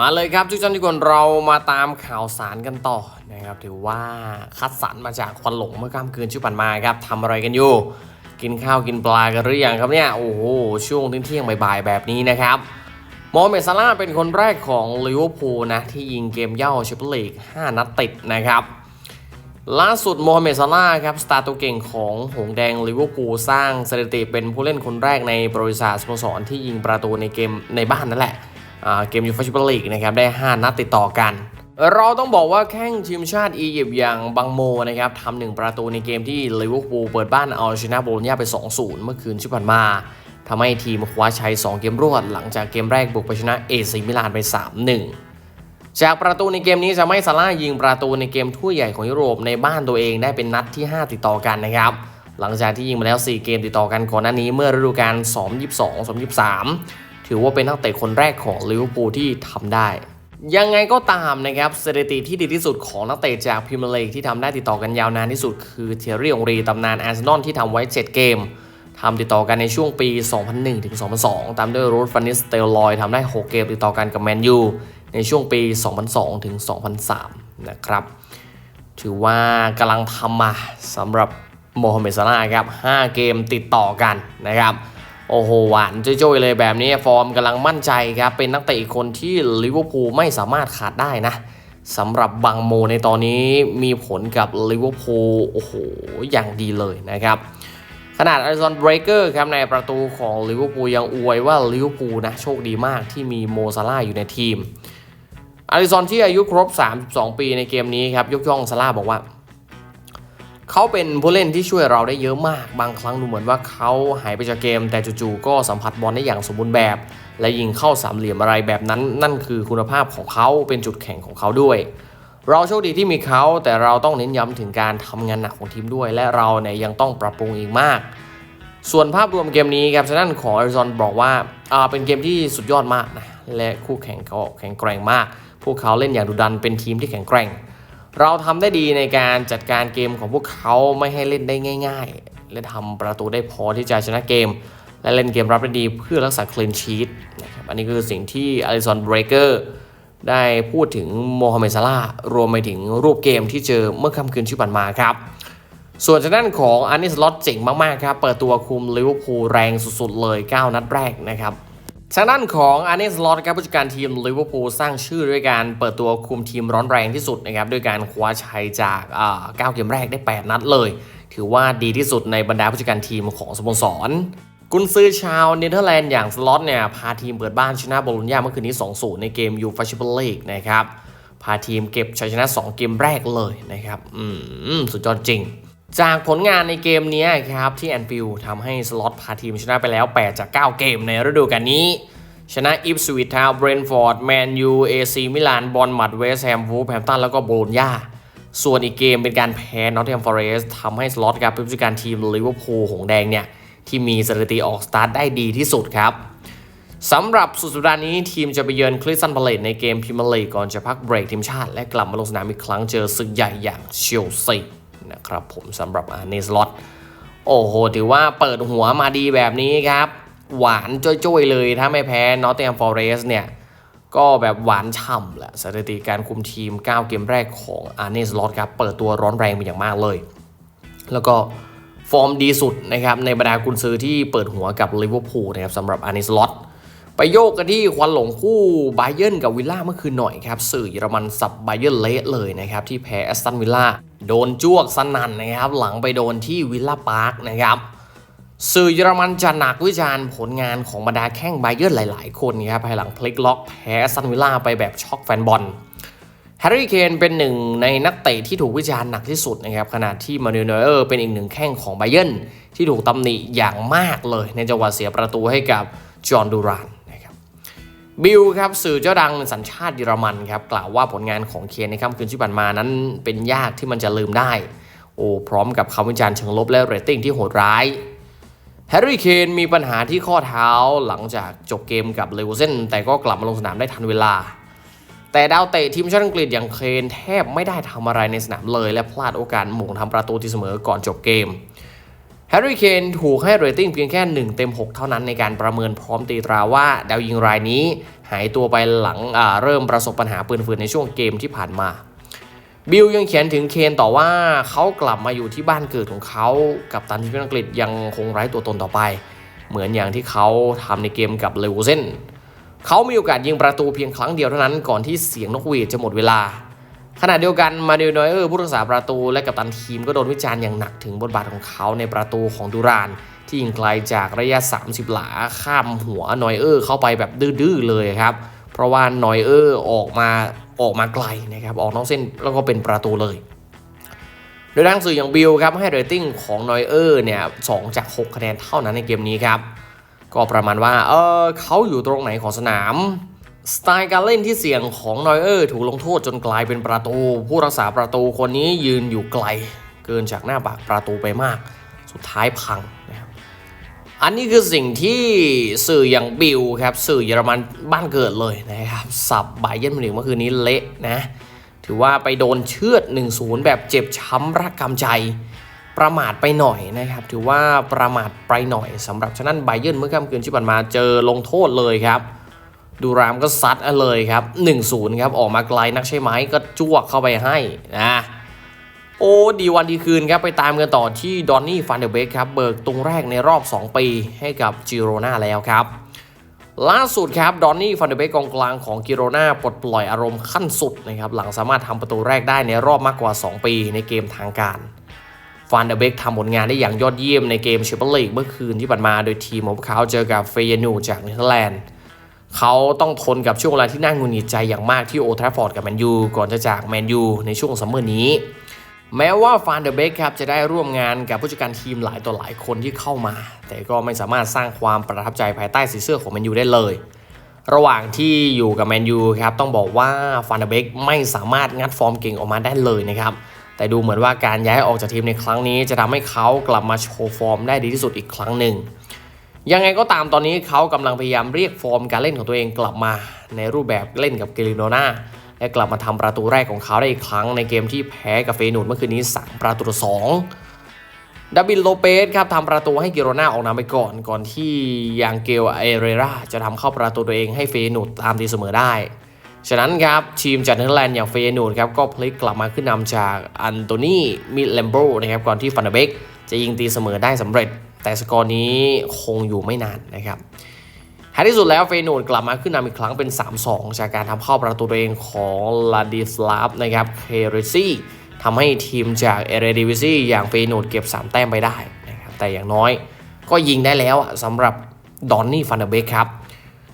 มาเลยครับทุกท่านทุกคนเรามาตามข่าวสารกันต่อนะครับถือว่าคัดสรรมาจากควันหลงเมื่อค่ำคืนที่ผ่านมาครับทำอะไรกันอยู่ กินข้าวกินปลากันหรือยังครับเนี่ยโอ้โหช่วงเที่ยงบ่ายๆแบบนี้นะครับโมฮัมเม็ดซาลาเป็นคนแรกของลิเวอร์พูลนะที่ยิงเกมเย่าแชมเปี้ยนลีก 5 นัดติดนะครับล่าสุดโมฮัมเหม็ดซาลาครับสตาร์ตัวเก่งของหงแดงลิเวอร์พูลสร้างสถิติเป็นผู้เล่นคนแรกในประวัติศาสโมสรที่ยิงประตูในเกมในบ้านนั่นแหละ เกมยูฟ่าแชมเปี้ยนลีกนะครับได้ 5 นัดติดต่อกัน เราต้องบอกว่าแข้งทีมชาติอียิปต์อย่างบังโมนะครับทำหนึ่งประตูในเกมที่ลิเวอร์พูลเปิดบ้านเอาชนะโบโลญญาไป 2-0 เมื่อคืนที่ผ่านมาทำให้ทีมคว้าชัย 2 เกมรวด หลังจากเกมแรกบุกไปชนะเอซีมิลานไป 3-1 จากประตูในเกมนี้จะไม่ซาร่ายิงประตูในเกมถ้วยใหญ่ของยุโรปในบ้านตัวเองได้เป็นนัดที่ 5 ติดต่อกันนะครับหลังจากที่ยิงมาแล้ว 4 เกมติดต่อกันก่อนหน้านี้เมื่อฤดูกาล 2022 2023 ถือว่าเป็นนักเตะคนแรกของลิเวอร์พูลที่ทำได้ ยังไงก็ตามนะครับสถิติที่ดีที่สุดของนักเตะจากพรีเมียร์ลีกที่ทำได้ติดต่อกันยาวนานที่สุด คือเทยรี่องรีตำนานอาร์เซนอลที่ทำไว้ 7 เกมทำติดต่อกันในช่วงปี 2001 ถึง 2002 ตามด้วยรูดฟันนิสเตลลอยทำได้ 6 เกมติดต่อกันกับแมนยูในช่วงปี 2002 ถึง 2003 นะครับ ถือว่ากำลังทำมาสำหรับโมฮัมเหม็ดซาลาครับ 5 เกมติดต่อกันนะครับ โอ้โหหวานจ้อยๆเลยแบบนี้ฟอร์มกำลังมั่นใจครับ เป็นนักเตะอีกคนที่ลิเวอร์พูลไม่สามารถขาดได้นะสำหรับบังโมในตอนนี้มีผลกับลิเวอร์พูลโอ้โหอย่างดีเลยนะครับขนาดอาริซอนเบรเกอร์ครับในประตูของลิเวอร์พูลยังอวยว่าลิเวอร์พูลนะโชคดีมากที่มีโมซาลาอยู่ในทีมอาริซอนที่อายุครบ 32 ปีในเกมนี้ครับยกย่องซาร่าบอกว่า เขาเป็นผู้เล่นที่ช่วยเราได้เยอะมาก บางครั้งดูเหมือนว่าเขาหายไปจากเกม แต่จู่ๆก็สัมผัสบอลได้อย่างสมบูรณ์แบบ และยิงเข้าสามเหลี่ยมอะไรแบบนั้น นั่นคือคุณภาพของเขาเป็นจุดแข็งของเขาด้วย เราโชคดีที่มีเขาแต่เราต้องเน้นย้ำถึงการทำงานหนักของทีมด้วย และเราเนี่ยยังต้องปรับปรุงอีกมาก ส่วนภาพรวมเกมนี้ครับชนะของอาริซอนบอกว่าอ่าเป็นเกมที่สุดยอดมากนะและคู่แข่งก็แข็งแกร่งมาก พวกเขาเล่นอย่างดุดันเป็นทีมที่แข็งแกร่ง เราทำได้ดีในการจัดการเกมของพวกเขาไม่ให้เล่นได้ง่าย ๆ และทำประตูได้พอที่จะชนะเกม และเล่นเกมรับได้ดีเพื่อรักษาคลีนชีตนะครับอันนี้คือสิ่งที่อลิซอนเบรเกอร์ได้พูดถึงโมฮัมเหม็ดซาลารวมไปถึงรูปเกมที่เจอเมื่อค่ำคืนที่ผ่านมาครับ ส่วนทางด้านของอาร์นิสล็อตเจ๋งมากๆครับ เปิดตัวคุมลิเวอร์พูลแรงสุดๆเลย 9 นัดแรกนะครับ ทางด้านของอาร์เนสลอตครับผู้จัดการทีมลิเวอร์พูลสร้างชื่อด้วยการเปิดตัวคุมทีมร้อนแรงที่สุดนะครับด้วยการคว้าชัยจากเอ่าเกมแรกได้ 8 นัดเลย ถือว่าดีที่สุดในบรรดาผู้จัดการทีมของสโมสร กุนซือชาวเนเธอร์แลนด์อย่างสล็อตเนี่ยพาทีมเปิดบ้านชนะโบโลญญาเมื่อคืนนี้ 2-0 ในเกมยูฟ่าชมเปลีกนะครับพาทีมเก็บชัยชนะ 2 เกมแรกเลยนะครับอืมสุดยอดจริง จากผลงานในเกมนี้ครับที่แอนฟิลทำให้สล็อตพาทีมชนะไปแล้ว 8 จาก 9 เกมในฤดูกาลนี้ ชนะอิฟสวิตทาวเบรนฟอร์ด แมนยูเอซีมิลาน บอลมัดเวสแฮมวูแฮมตัน แล้วก็โบลญญาส่วนอีกเกมเป็นการแพ้นอตแฮมฟอเรสทำให้สล็อตครับผู้จัดการทีมลิเวอร์พูลหงแดงเนี่ย ที่มีสถิติออกสตาร์ทได้ดีที่สุดครับสำหรับสุดสัปดาห์นี้ทีมจะไปเยือนคริสตันพาเลตในเกมพรีเมลีกก่อนจะพักเบรกทีมชาติ และกลับมาลงสนามอีกครั้งเจอศึกใหญ่อย่างเชลซี นะครับผมสำหรับอาร์เนสลอตโอ้โห ถือว่าเปิดหัวมาดีแบบนี้ครับ หวานจ้อยๆเลยถ้าไม่แพ้นอตเทมฟอเรสเนี่ย ก็แบบหวานฉ่ำแหละสถิติการคุมทีม 9 เกมแรกของอาร์เนสลอตครับ เปิดตัวร้อนแรงเป็นอย่างมากเลย แล้วก็ฟอร์มดีสุดนะครับในบรรดากุนซือที่เปิดหัวกับลิเวอร์พูลนะครับสำหรับอาร์เนสลอต ไปโยกกันที่ควันหลงคู่ไบเยนกับวิลล่าเมื่อคืนหน่อยครับ สื่อเยอรมันสับไบเยนเละเลยนะครับ ที่แพ้แอสตันวิลล่าโดนจ้วกสนั่นนะครับ หลังไปโดนที่วิลล่าพาร์คนะครับสื่อเยอรมันจะหนักวิจารณ์ผลงานของบรรดาแข้งไบเยร์นหลาย ๆ คนครับภายหลังพลิกล็อกแพ้แอสตันวิลล่าไปแบบช็อกแฟนบอลแฮร์รี่เคนเป็นหนึ่งในนักเตะที่ถูกวิจารณ์หนักที่สุดนะครับขณะที่มานูเนอร์เป็นอีกหนึ่งแข้งของไบเยร์นที่ถูกตำหนิอย่างมากเลยในจังหวะเสียประตูให้กับจอห์นดูราน บิลครับสื่อเจ้าดังสัญชาติเยอรมันครับกล่าวว่าผลงานของเคนในค่ำคืนที่ผ่านมานั้นเป็นยากที่มันจะลืมได้ โอ้พร้อมกับคำวิจารณ์เชิงลบและเรตติ้งที่โหดร้ายแฮร์รี่เคนมีปัญหาที่ข้อเท้าหลังจากจบเกมกับเลวเซนแต่ก็กลับมาลงสนามได้ทันเวลา แต่ดาวเตะทีมชาติอังกฤษอย่างเคนแทบไม่ได้ทำอะไรในสนามเลย และพลาดโอกาสหม่งทำประตูที่เสมอก่อนจบเกม แฮร์รี่เคนถูกให้เรตติ้งเพียงแค่ 1 เต็ม 6 เท่านั้นในการประเมินพร้อมตีตราว่าดาวยิงรายนี้หายตัวไปหลังเริ่มประสบปัญหาปืนฝืนในช่วงเกมที่ผ่านมา บิลยังเขียนถึงเคนต่อว่าเขากลับมาอยู่ที่บ้านเกิดของเขากับตันทีมอังกฤษยังคงไร้ตัวตนต่อไป เหมือนอย่างที่เขาทำในเกมกับเลวเซนเขามีโอกาสยิงประตูเพียงครั้งเดียวเท่านั้นก่อนที่เสียงนกหวีดจะหมดเวลา ขณะเดียวกันมาเดลนอยเออร์ผู้รักษาประตูและกัปตันทีมก็โดนวิจารณ์อย่างหนักถึงบทบาทของเขาในประตูของดูราน ที่ยิงไกลจากระยะ 30 หลาข้ามหัวนอยเออร์เข้าไปแบบดื้อๆเลยครับ เพราะว่านอยเออร์ออกมาออกมาไกลนะครับออกนอกเส้นแล้วก็เป็นประตูเลยโดยทางสื่ออย่างบิลครับให้เรตติ้งของนอยเออร์เนี่ยสจาก 6 คะแนนเท่านั้นในเกมนี้ครับก็ประมาณว่าเออเขาอยู่ตรงไหนของสนาม สไตล์การเล่นที่เสี่ยงของนอยเออร์ถูกลงโทษจนกลายเป็นประตู ผู้รักษาประตูคนนี้ยืนอยู่ไกล เกินจากหน้าปากประตูไปมาก สุดท้ายพังนะครับอันนี้คือสิ่งที่สื่ออย่างบิลครับสื่อเยอรมันบ้านเกิดเลยนะครับสับไบเยร์นมิวนิกเมื่อคืนนี้เละนะถือว่าไปโดนเชือด 1-0 แบบเจ็บช้ำรักกำใจประมาทไปหน่อยนะครับ ถือว่าประมาทไปหน่อยสำหรับฉะนั้นไบเยนเมื่อค่ำคืนที่ผ่านมาเจอลงโทษเลยครับ ดูรามก็ซัดเลยครับ 1-0 ครับ ออกมาไกลนักใช่ไหมก็จ้วกเข้าไปให้นะโอ้ดีวันดีคืนครับ ไปตามกันต่อที่ดอนนี่ฟันเดอร์เบกครับ เบิกตรงแรกในรอบ 2 ปีให้กับจิโรนาแล้วครับ ล่าสุดครับดอนนี่ฟันเดอร์เบกกองกลางของกิโรนาปลดปล่อยอารมณ์ขั้นสุดนะครับ หลังสามารถทำประตูแรกได้ในรอบมากกว่า 2 ปีในเกมทางการฟันเดอร์เบกทำผลงานได้อย่างยอดเยี่ยมในเกมแชมเปี้ยนลีกเมื่อคืนที่ผ่านมาโดยทีมของพวกเขาเจอกับเฟยนูจากเนเธอร์แลนด์ เขาต้องทนกับช่วงเวลาที่น่างุนงิดใจอย่างมากที่โอทราฟอร์ดกับแมนยูก่อนจะจากแมนยูในช่วงซัมเมอร์นี้ แม้ว่าฟานเดอร์เบกครับจะได้ร่วมงานกับผู้จัดการทีมหลายต่อหลายคนที่เข้ามา แต่ก็ไม่สามารถสร้างความประทับใจภายใต้สีเสื้อของแมนยูได้เลย ระหว่างที่อยู่กับแมนยูครับต้องบอกว่าฟานเดอร์เบกไม่สามารถงัดฟอร์มเก่งออกมาได้เลยนะครับแต่ดูเหมือนว่าการย้ายออกจากทีมในครั้งนี้ จะทำให้เขากลับมาโชว์ฟอร์มได้ดีที่สุดอีกครั้งหนึ่ง ยังไงก็ตามตอนนี้เขากำลังพยายามเรียกฟอร์มการเล่นของตัวเองกลับมาในรูปแบบเล่นกับเกลิโนนาและกลับมาทำประตูแรกของเขาได้อีกครั้งในเกมที่แพ้กับเฟนูดเมื่อคืนนี้ 3 ประตูต่อสองดาบินโลเปสครับทำประตูให้กิโรนาออกนำไปก่อน ก่อนที่ยางเกลเอเรราจะทำเข้าประตูตัวเองให้เฟนูดตามตีเสมอได้ ฉะนั้นครับทีมจากเนเธอร์แลนด์อย่างเฟนูดครับก็พลิกกลับมาขึ้นนำจากอันโตนีมิเลมโบนะครับก่อนที่ฟันเดเบกจะยิงตีเสมอได้สำเร็จ แต่สกอร์นี้คงอยู่ไม่นานนะครับท้ายที่สุดแล้วเฟนูดกลับมาขึ้นนำอีกครั้งเป็น 3-2 จากการทำเข้าประตูตัวเองของลาดิสลาฟนะครับเคเรซี่ทำให้ทีมจากเอเรดิวิซีอย่างเฟนูดเก็บ 3 แต้มไปได้นะครับแต่อย่างน้อยก็ยิงได้แล้วอะสำหรับดอนนี่ฟันเดเบกครับ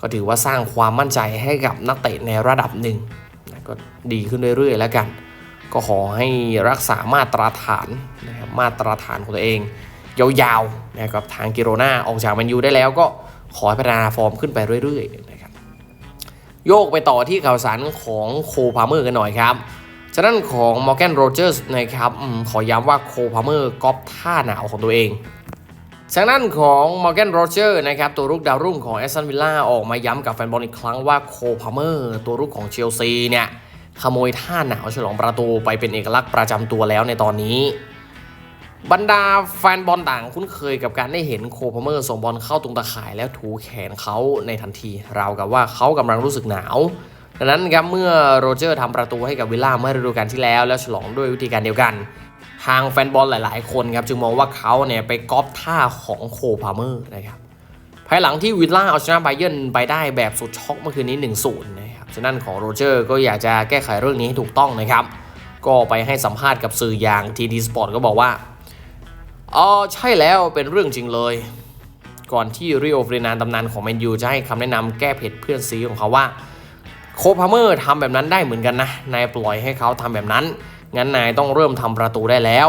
ก็ถือว่าสร้างความมั่นใจให้กับนักเตะในระดับหนึ่งนะก็ดีขึ้นเรื่อยๆ แล้วกัน ก็ขอให้รักษามาตรฐานนะครับมาตรฐานของตัวเอง ยาวๆนะครับทางกิโรนาออกจากแมนยูได้แล้วก็ขอให้พัฒนาฟอร์มขึ้นไปเรื่อยๆนะครับโยกไปต่อที่ข่าวสารของโคพาเมอร์กันหน่อยครับฉะนั้นของมอร์แกนโรเจอร์สนะครับขอย้ำว่าโคพาเมอร์ก๊อปท่าหนาวของตัวเองทางด้านของมอร์แกนโรเจอร์นะครับตัวรุกดาวรุ่งของแอสตันวิลล่าออกมาย้ำกับแฟนบอลอีกครั้งว่าโคพาเมอร์ตัวรุกของเชลซีเนี่ยขโมยท่าหนาวฉลองประตูไปเป็นเอกลักษณ์ประจำตัวแล้วในตอนนี้ บรรดาแฟนบอลต่างคุ้นเคยกับการได้เห็นโคพาเมอร์ส่งบอลเข้าตรงตะข่ายแล้วถูแขนเขาในทันทีราวกับว่าเขากำลังรู้สึกหนาวดังนั้นครับเมื่อโรเจอร์ทำประตูให้กับวิลล่าเมื่อฤดูกาลที่แล้ว แล้วฉลองด้วยวิธีการเดียวกัน ทางแฟนบอลหลายๆ คนครับจึงมองว่าเขาเนี่ยไปก๊อปท่าของโคพาเมอร์นะครับภายหลังที่วิลล่าเอาชนะไบเยร์นไปได้แบบสุดช็อกเมื่อคืนนี้ 1-0 นะครับฉะนั้นของโรเจอร์ก็อยากจะแก้ไขเรื่องนี้ให้ถูกต้องนะครับ ก็ไปให้สัมภาษณ์กับสื่ออย่างทีดีสปอร์ตก็บอกว่า อ๋อใช่แล้วเป็นเรื่องจริงเลย ก่อนที่ริโอเฟรนานตำนานของแมนยูจะให้คำแนะนำแก้เผ็ดเพื่อนซีของเขาว่า โคพาเมอร์ทำแบบนั้นได้เหมือนกันนะ นายปล่อยให้เขาทำแบบนั้น งั้นนายต้องเริ่มทำประตูได้แล้ว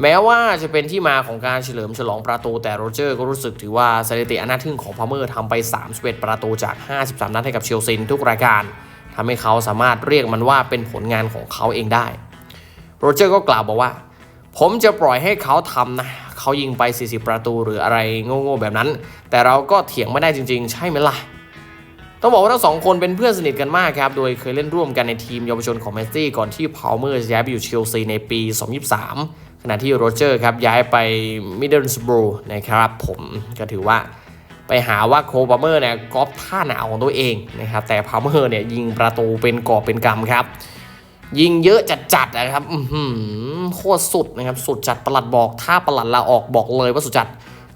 แม้ว่าจะเป็นที่มาของการเฉลิมฉลองประตูแต่โรเจอร์ก็รู้สึกถือว่าสถิติอันน่าทึ่งของพาเมอร์ทำไป 31 ประตูจาก 53 นัดให้กับเชลซีทุกรายการทำให้เขาสามารถเรียกมันว่าเป็นผลงานของเขาเองได้โรเจอร์ก็กล่าวบอกว่า ผมจะปล่อยให้เขาทำนะเขายิงไป 40 ประตูหรืออะไรโง่ๆแบบนั้น แต่เราก็เถียงไม่ได้จริง ๆ ใช่ไหมล่ะต้องบอกว่าทั้งสองคนเป็นเพื่อนสนิทกันมากครับ โดยเคยเล่นร่วมกันในทีมเยาวชนของแมนซิตี้ก่อนที่พาวเมอร์จะย้ายไปอยู่เชลซีในปี 2023 ขณะที่โรเจอร์ครับย้ายไปมิดเดิลสบรูนะครับผมก็ถือว่าไปหาว่าโคพาเมอร์เนี่ยกอปท่าหนาวของตัวเองนะครับแต่พาเมอร์เนี่ยยิงประตูเป็นกอบเป็นกำครับ ยิงเยอะจัดๆนะครับอื้อหือโคตรสุดนะครับ สุดจัดประหลัดบอก ถ้าประหลัดลาออกบอกเลยว่าสุดจัด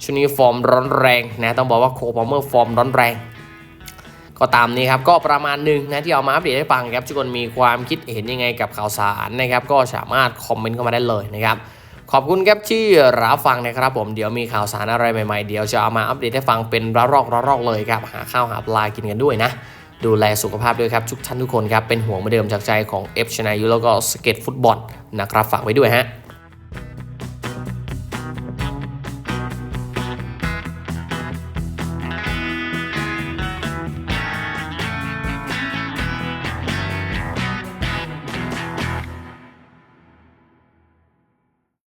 ช่วงนี้ฟอร์มร้อนแรงนะ ต้องบอกว่าโคพาเมอร์ฟอร์มร้อนแรง ก็ตามนี้ครับ ก็ประมาณหนึ่งนะที่เอามาอัปเดตให้ฟังครับทุกคนมีความคิดเห็นยังไงกับข่าวสารนะครับ ก็สามารถคอมเมนต์เข้ามาได้เลยนะครับขอบคุณครับที่รับฟังนะครับผมเดี๋ยวมีข่าวสารอะไรใหม่ๆ เดี๋ยวจะเอามาอัปเดตให้ฟังเป็นระลอกระลอกเลยครับ หาข้าวหาปลากินกันด้วยนะ ดูแลสุขภาพด้วยครับ ทุกท่านทุกคนครับ เป็นห่วงเหมือนเดิมจากใจของเอฟชนายุแล้วก็สเก็ตฟุตบอลนะครับฝากไว้ด้วยฮะ